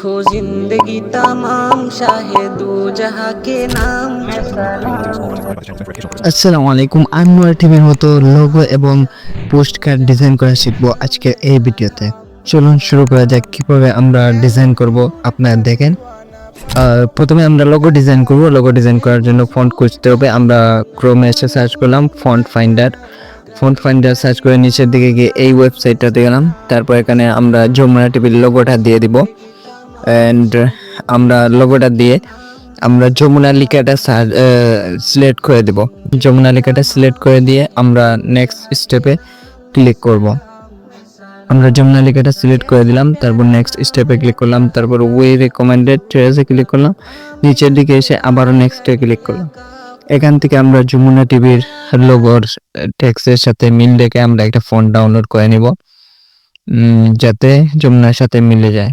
लिखो जिंदगी तमाम शाहे दो जहां के नाम है सलाम আসসালামু আলাইকুম আনোয়ার টিভির মতো লোগো এবং পোস্ট কার্ড ডিজাইন করা শিখবো আজকে এই ভিডিওতে চলুন শুরু করা যাক কিভাবে আমরা ডিজাইন করব আপনারা দেখেন আহ, প্রথমে আমরা লোগো ডিজাইন করব লোগো ডিজাইন করার জন্য ফন্ট খুঁজতে হবে আমরা ক্রোমে এসে সার্চ করলাম font finder font finder search করে নিচের দিকে গিয়ে এই ওয়েবসাইটটাতে গেলাম তারপর এখানে আমরা যমুনা টিভির লোগোটা দিয়ে দিব অ্যান্ড আমরা লোগোটা দিয়ে আমরা যমুনা লিখাটা সিলেক্ট করে দেব। যমুনা লিখাটা সিলেক্ট করে দিয়ে আমরা নেক্সট স্টেপে ক্লিক করব। আমরা যমুনা লিখাটা সিলেক্ট করে দিলাম, তারপর নেক্সট স্টেপে ক্লিক করলাম, তারপর ওয়ে রেকমেন্ডেড ট্রেসে ক্লিক করলাম, নিচের দিকে এসে আবারও নেক্সটে ক্লিক করলাম। এখান থেকে আমরা যমুনা টিভির লোগোর ট্যাক্সের সাথে মিল রেখে আমরা একটা ফোন ডাউনলোড করে নিব যাতে যমুনার সাথে মিলে যায়।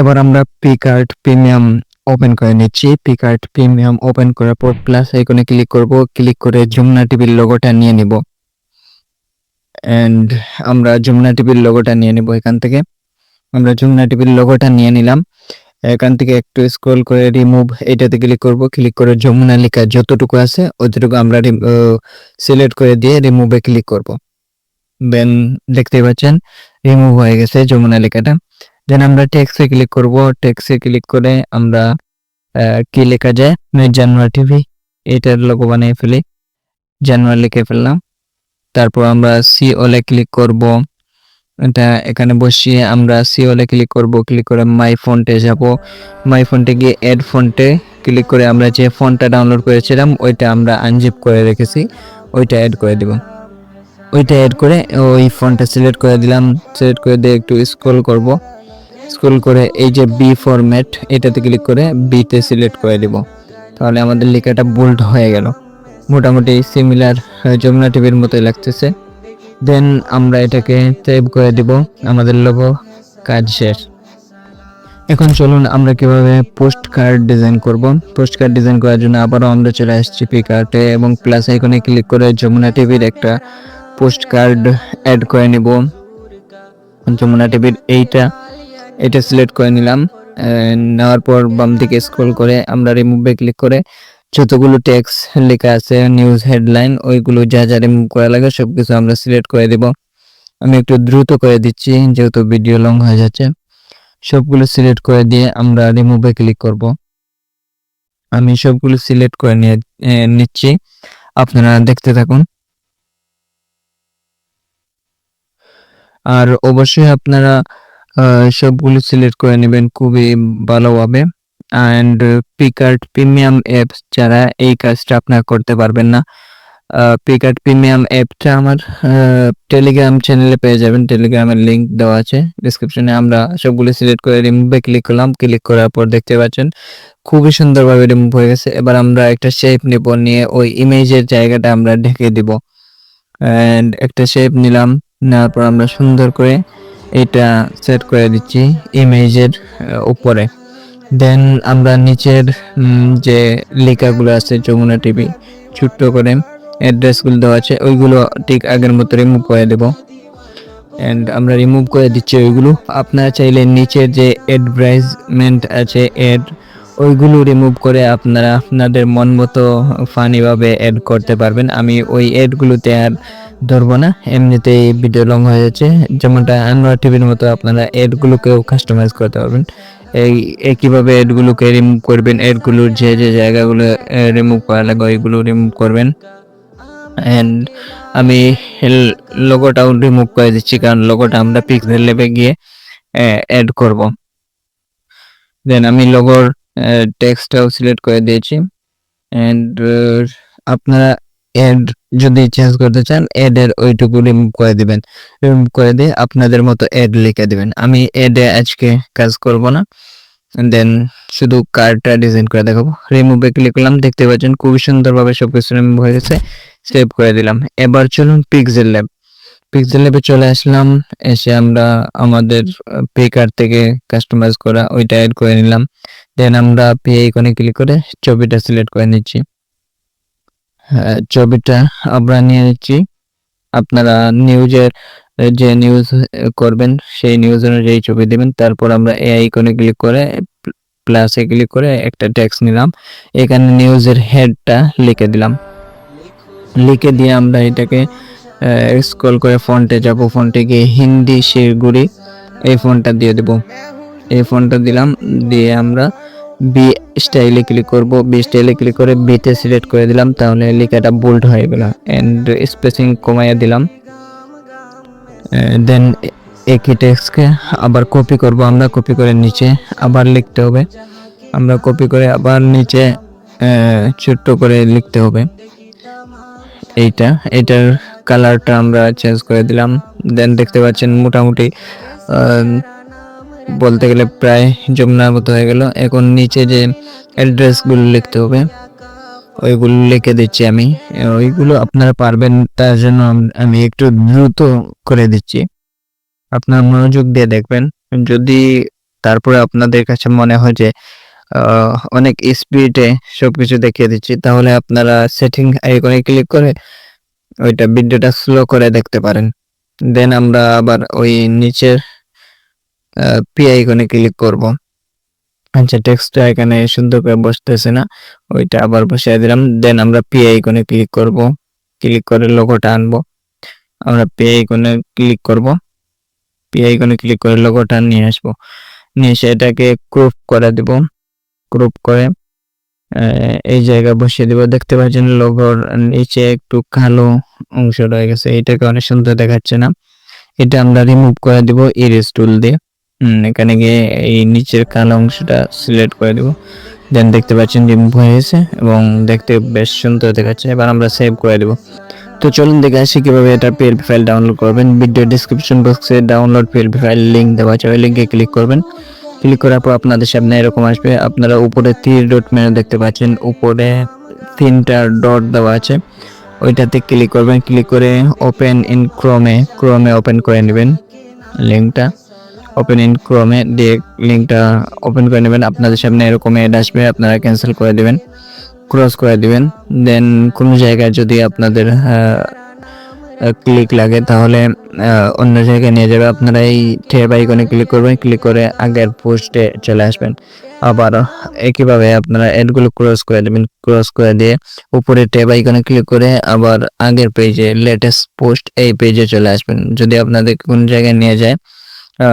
এবার আমরা পিকার্ট প্রিমিয়াম ওপেন করে নিচ্ছি। পিকার্ট প্রিমিয়াম ওপেন করার পর প্লাস আইকনে ক্লিক করব। ক্লিক করে যমুনা টিভির লোগোটা নিয়ে নিব। এন্ড আমরা যমুনা টিভির লোগোটা নিয়ে নিব এখান থেকে। আমরা যমুনা টিভির লোগোটা নিয়ে নিলাম। এখান থেকে একটু স্ক্রল করে রিমুভ এটাতে ক্লিক করব। ক্লিক করে যমুনা লেখা যতটুকু আছে, অতটুকু আমরা সিলেক্ট করে দিয়ে রিমুভে ক্লিক করব। দেন দেখতে পাচ্ছেন রিমুভ হয়ে গেছে যমুনা লেখাটা। দেন আমরা টেক্সে ক্লিক করব। টেক্সে ক্লিক করে আমরা কি লেখা যায়? জানুয়ারি টিভি এটার লোগো বানিয়ে ফেলি। জানুয়ারি লিখে ফেললাম। তারপর আমরা সি ওলে ক্লিক করব। এটা এখানে বসিয়ে আমরা সি ওলে ক্লিক করব। ক্লিক করে মাই ফন্টে যাব। মাই ফন্টে গিয়ে এড ফন্টে ক্লিক করে আমরা যে ফন্টটা ডাউনলোড করেছিলাম, ওইটা আমরা আনজিপ করে রেখেছি। ওইটা অ্যাড করে দিব। ওইটা অ্যাড করে ওই ফন্টটা সিলেক্ট করে দিলাম। সিলেক্ট করে দিয়ে একটু স্ক্রল করব। স্ক্রল করে এই যে বি ফরম্যাট এটাতে ক্লিক করে বিতে সিলেক্ট করে দিব। তাহলে আমাদের লেখাটা বোল্ড হয়ে গেল। মোটামুটি সিমিলার যমুনা টিভির মতোই লাগতেছে। দেন আমরা এটাকে সেভ করে দিব, আমাদের লোগো কাজ শেষ। এখন চলুন আমরা কীভাবে পোস্ট কার্ড ডিজাইন করব। পোস্ট কার্ড ডিজাইন করার জন্য আবারও আমরা চলে আসছি পি পিকার্টে এবং প্লাস আইকনে ক্লিক করে যমুনা টিভির একটা পোস্ট কার্ড অ্যাড করে নিব। যমুনা টিভির এইটা এটা সিলেক্ট করে নিলাম। নেওয়ার পর বাম দিকে স্ক্রল করে আমরা রিমুভে ক্লিক করে যতগুলো টেক্স লেখা আছে নিউজ হেডলাইন ওইগুলো যা যা রিমুভ করা লাগে সবকিছু আমরা সিলেক্ট করে দিব। আমি একটু দ্রুত করে দিচ্ছি, যেহেতু ভিডিও লং হয়ে যাচ্ছে। সবগুলো সিলেক্ট করে দিয়ে আমরা রিমুভে ক্লিক করব। আমি সবগুলো সিলেক্ট করে নিয়ে নিচ্ছি। আপনারা দেখতে থাকুন। আর অবশ্যই আপনারা সবগুলো সিলেক্ট করে নেবেন, খুবই ভালোভাবে অ্যান্ড পিকার্ট প্রিমিয়াম অ্যাপস যারা এই কাজটা আপনারা করতে পারবেন না। পিকার্ট প্রিমিয়াম অ্যাপটা আমার টেলিগ্রাম চ্যানেলে পেয়ে যাবেন। টেলিগ্রামের লিঙ্ক দেওয়া আছে। ডিসক্রিপশনে আমরা সবগুলো সিলেক্ট করে রিমুভে ক্লিক করলাম। ক্লিক করার পর দেখতে পাচ্ছেন, খুবই সুন্দরভাবে রিমুভ হয়ে গেছে। এবার আমরা একটা শেপ নিব, নিয়ে ওই ইমেজের জায়গাটা আমরা ঢেকে দিব। অ্যান্ড একটা শেপ নিলাম, নেওয়ার পর আমরা সুন্দর করে এটা সেট করে দিচ্ছি ইমেজের উপরে। দেন আমরা নিচের যে লেখাগুলো আছে যমুনা টিভি ছোট্ট করে অ্যাড্রেসগুলো দেওয়া আছে, ওইগুলো ঠিক আগের মতো রিমুভ করে দেব। অ্যান্ড আমরা রিমুভ করে দিচ্ছি ওইগুলো। আপনারা চাইলে নিচের যে অ্যাডভার্টাইজমেন্ট আছে অ্যাড ওইগুলো রিমুভ করে আপনারা আপনাদের মন মতো ফানিভাবে অ্যাড করতে পারবেন। আমি ওই অ্যাডগুলোতে আর ধরবো না। এমনিতেই ভিডিও লং হয়ে যাচ্ছে। যেমনটা আনোয়ার টিভির মতো আপনারা অ্যাডগুলোকেও কাস্টমাইজ করতে পারবেন। এই কীভাবে অ্যাডগুলোকে রিমুভ করবেন অ্যাডগুলোর যে যে জায়গাগুলো রিমুভ করা লাগে, ওইগুলো রিমুভ করবেন। অ্যান্ড আমি লোগোটাও রিমুভ করে দিচ্ছি, কারণ লোগোটা আমরা পিক্সেল লেবে গিয়ে অ্যাড করব। দেন আমি লোগোর টেক্সটটাও সিলেক্ট করে দিয়েছি। অ্যান্ড আপনারা অ্যাড যদি চেঞ্জ করতে চান এড এর ওইটুকু রিমুভ করে দিবেন। রিমুভ করে দিয়ে আপনাদের মতো এড লিখে দিবেন। আমি অ্যাডে আজকে কাজ করব না। দেন শুধু কার্ডটা ডিজাইন করে দেখাবো। রিমুভে ক্লিক করলাম, দেখতে পাচ্ছেন খুবই সুন্দরভাবে সবকিছু রিমুভ হয়ে গেছে। সেভ করে দিলাম। এবার চলুন পিক্সেল ল্যাব পিক্সেল ল্যাবে চলে আসলাম। এসে আমরা আমাদের পে কার্ড থেকে কাস্টমাইজ করা ওইটা অ্যাড করে নিলাম। দেন আমরা পে আইকনে ক্লিক করে ছবিটা সিলেক্ট করে নিচ্ছি। ছবিটা আমরা নিয়ে নিচ্ছি আপনারা নিউজের যে নিউজ করবেন, সেই নিউজ অনুযায়ী ছবি দিবেন। তারপর আমরা এই আইকনে ক্লিক করে প্লাসে ক্লিক করে একটা টেক্সট নিলাম। এখানে নিউজের হেডটা লিখে দিলাম। লিখে দিয়ে আমরা এটাকে স্ক্রল করে ফন্টে যাব। ফন্টে গিয়ে হিন্দি শিরগুড়ি, এই ফোনটা দিয়ে দেব। এই ফোনটা দিলাম। দিয়ে আমরা বি স্টাইলে ক্লিক করব। বি স্টাইলে ক্লিক করে বিতে সিলেক্ট করে দিলাম তাহলে লেখাটা বোল্ড হয়ে গেল। এন্ড স্পেসিং কমাইয়া দিলাম। দেন একই টেক্সটকে আবার কপি করব আমরা কপি করে নিচে আবার লিখতে হবে। আমরা কপি করে আবার নিচে আহ, ছোট্ট করে লিখতে হবে। এইটা এটার কালারটা আমরা চেঞ্জ করে দিলাম। দেন দেখতে পাচ্ছেন মোটামুটি আহ, বলতে গেলে প্রায় যমুনার মতো হয়ে গেল। এখন নিচে যে অ্যাড্রেসগুলো লিখতে হবে, ওইগুলো লিখে দিচ্ছি আমি। ওইগুলো আপনারা পারবেন, তার জন্য আমি একটু দ্রুত করে দিচ্ছি। আপনার মনোযোগ দিয়ে দেখবেন। যদি তারপরে আপনাদের কাছে মনে হয় যে অনেক স্পিডে সবকিছু দেখিয়ে দিচ্ছি, তাহলে আপনারা সেটিং আইকনে ক্লিক করে ওইটা ভিডিওটা স্লো করে দেখতে পারেন। দেন আমরা আবার ওই নিচের পি আইকনে ক্লিক করব। আচ্ছা টেক্সটটা এখানে সুন্দর করে বসতেছে না। ওইটা আবার বসিয়ে দিলাম। দেন আমরা পি আইকনে ক্লিক করব। ক্লিক করে লোগোটা আনব। আমরা পি আইকনে ক্লিক করব। পি আইকনে ক্লিক করে লোগোটা নিয়ে আসব। নিয়ে এসে এটাকে ক্রপ করে দিব। ক্রপ করে এই জায়গা বসিয়ে দিব। দেখতে পাচ্ছেন লোগোর নিচে একটু কালো অংশ রয়ে গেছে। এটাকে অনেক সুন্দর দেখাচ্ছে না। এটা আমরা রিমুভ করে দিব ইরেজ টুল দিয়ে। এখানে গিয়ে এই নিচের কালো অংশটা সিলেক্ট করে দিব। দেন দেখতে পাচ্ছেন রিমুভ হয়ে গেছে এবং দেখতে বেশ সুন্দর দেখাচ্ছে, এবার আমরা সেভ করে দিব। তো চলুন দেখে আসি কীভাবে এটা পিএলপি ফাইল ডাউনলোড করবেন। ভিডিও ডিসক্রিপশন বক্সে ডাউনলোড পিএলপি ফাইল লিংক দেওয়া আছে, ওই লিঙ্কে ক্লিক করবেন। ক্লিক করার পর আপনাদের সামনে এরকম আসবে, আপনারা উপরে তীর ডট মেনু দেখতে পাচ্ছেন, উপরে তিনটা ডট দেওয়া আছে। ওইটাতে ক্লিক করবেন ক্লিক করে ওপেন ইন ক্রোমে ক্রোমে ওপেন করে নেবেন লিঙ্কটা ওপেন ইন ক্রোমে দিয়ে লিঙ্কটা ওপেন করে নেবেন। আপনাদের সামনে এরকম এড আসবে, আপনারা ক্যান্সেল করে দিবেন ক্রস করে দিবেন। দেন কোনো জায়গায় যদি আপনাদের ক্লিক লাগে, তাহলে অন্য জায়গায় নিয়ে যাবে। আপনারা এই ট্যাব আইকনে ক্লিক করবেন ক্লিক করে আগের পোস্টে চলে আসবেন। আবার একইভাবে আপনারা এডগুলো ক্রস করে দেবেন। ক্রস করে দিয়ে উপরে ট্যাব আইকনে ক্লিক করে আবার আগের পেজে লেটেস্ট পোস্ট এই পেজে চলে আসবেন। যদি আপনাদের কোন জায়গায় নিয়ে যায়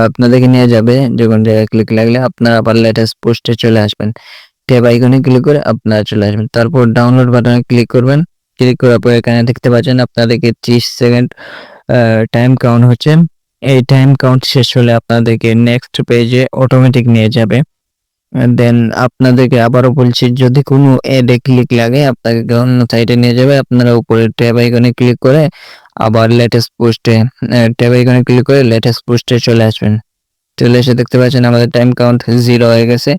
আপনাদেরকে নিয়ে যাবে। যে কোন জায়গায় ক্লিক লাগলে আপনারা আবার লেটেস্ট পোস্টে চলে আসবেন। ট্যাব আইকনে ক্লিক করে আপনারা চলে আসবেন। তারপর ডাউনলোড বাটনে ক্লিক করবেন। ক্লিক করার পর এখানে দেখতে পাচ্ছেন আপনাদেরকে ত্রিশ সেকেন্ড টাইম কাউন্ট হচ্ছে। এই টাইম কাউন্ট শেষ হলে আপনাদেরকে নেক্সট পেজে অটোমেটিক নিয়ে যাবে। দেন আপনাদেরকে আবারও বলছি, যদি কোনো এডে ক্লিক লাগে আপনাকে অন্য সাইটে নিয়ে যাবে। আপনারা উপরে ট্যাব আইকনে ক্লিক করে আবার লেটেস্ট পোস্টে ট্যাব আইকনে ক্লিক করে লেটেস্ট পোস্টে চলে আসবেন। চলে এসে দেখতে পাচ্ছেন আমাদের টাইম কাউন্ট জিরো হয়ে গেছে।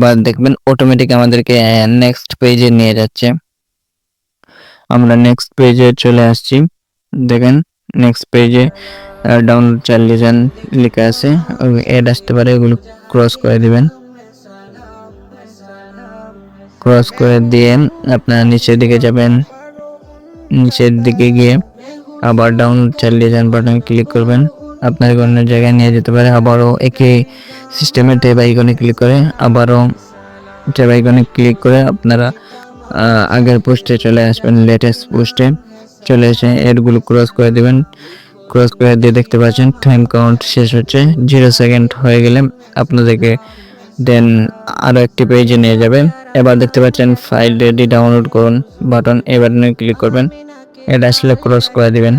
বা দেখবেন অটোমেটিক আমাদেরকে নেক্সট পেজে নিয়ে যাচ্ছে। আমরা নেক্সট পেজে চলে আসছি। দেখেন নেক্সট পেজে ডাউনলোড চালিয়ে যান লেখা আছে। এড আসতে পারে, এগুলো ক্রস করে দিবেন। ক্রস করে দিয়ে আপনারা নিচের দিকে যাবেন। নিচের দিকে গিয়ে আবার ডাউনলোড চালিয়ে যান বাটন ক্লিক করবেন। আপনাকে অন্য জায়গায় নিয়ে যেতে পারে, আবারও একই সিস্টেমে ট্যাব আইকনে ক্লিক করে, আবারও ট্যাব আইকনে ক্লিক করে আপনারা আগের পোস্টে চলে আসবেন লেটেস্ট পোস্টে চলে এসে এডগুলো ক্রস করে দেবেন। ক্রস করে দিয়ে দেখতে পাচ্ছেন টাইম কাউন্ট শেষ হচ্ছে জিরো সেকেন্ড হয়ে গেলে আপনাদেরকে দেন আরও একটি পেজে নিয়ে যাবে। এবার দেখতে পাচ্ছেন ফাইল রেডি ডাউনলোড করুন বাটন এই বাটনে ক্লিক করবেন। এটা আসলে ক্রস করে দিবেন।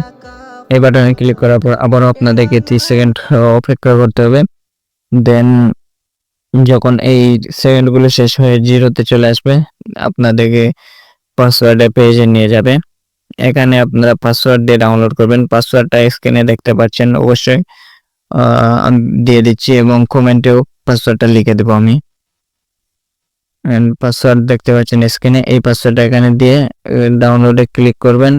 এই বাটনে ক্লিক করার পর আবারও আপনাদেরকে তিরিশ সেকেন্ড অপেক্ষা করতে হবে। দেন যখন এই সেকেন্ডগুলো শেষ হয়ে জিরোতে চলে আসবে, আপনাদেরকে পাসওয়ার্ডে পেজে নিয়ে যাবে। এখানে আপনারা পাসওয়ার্ড দিয়ে ডাউনলোড করবেন। পাসওয়ার্ডটা স্ক্রিনে দেখতে পাচ্ছেন অবশ্যই। দিয়ে দিচ্ছি এবং কমেন্টেও পাসওয়ার্ডটা লিখে দেবো আমি। পাসওয়ার্ড দেখতে পাচ্ছেন স্ক্রিনে এই পাসওয়ার্ডটা এখানে দিয়ে ডাউনলোডে ক্লিক করবেন।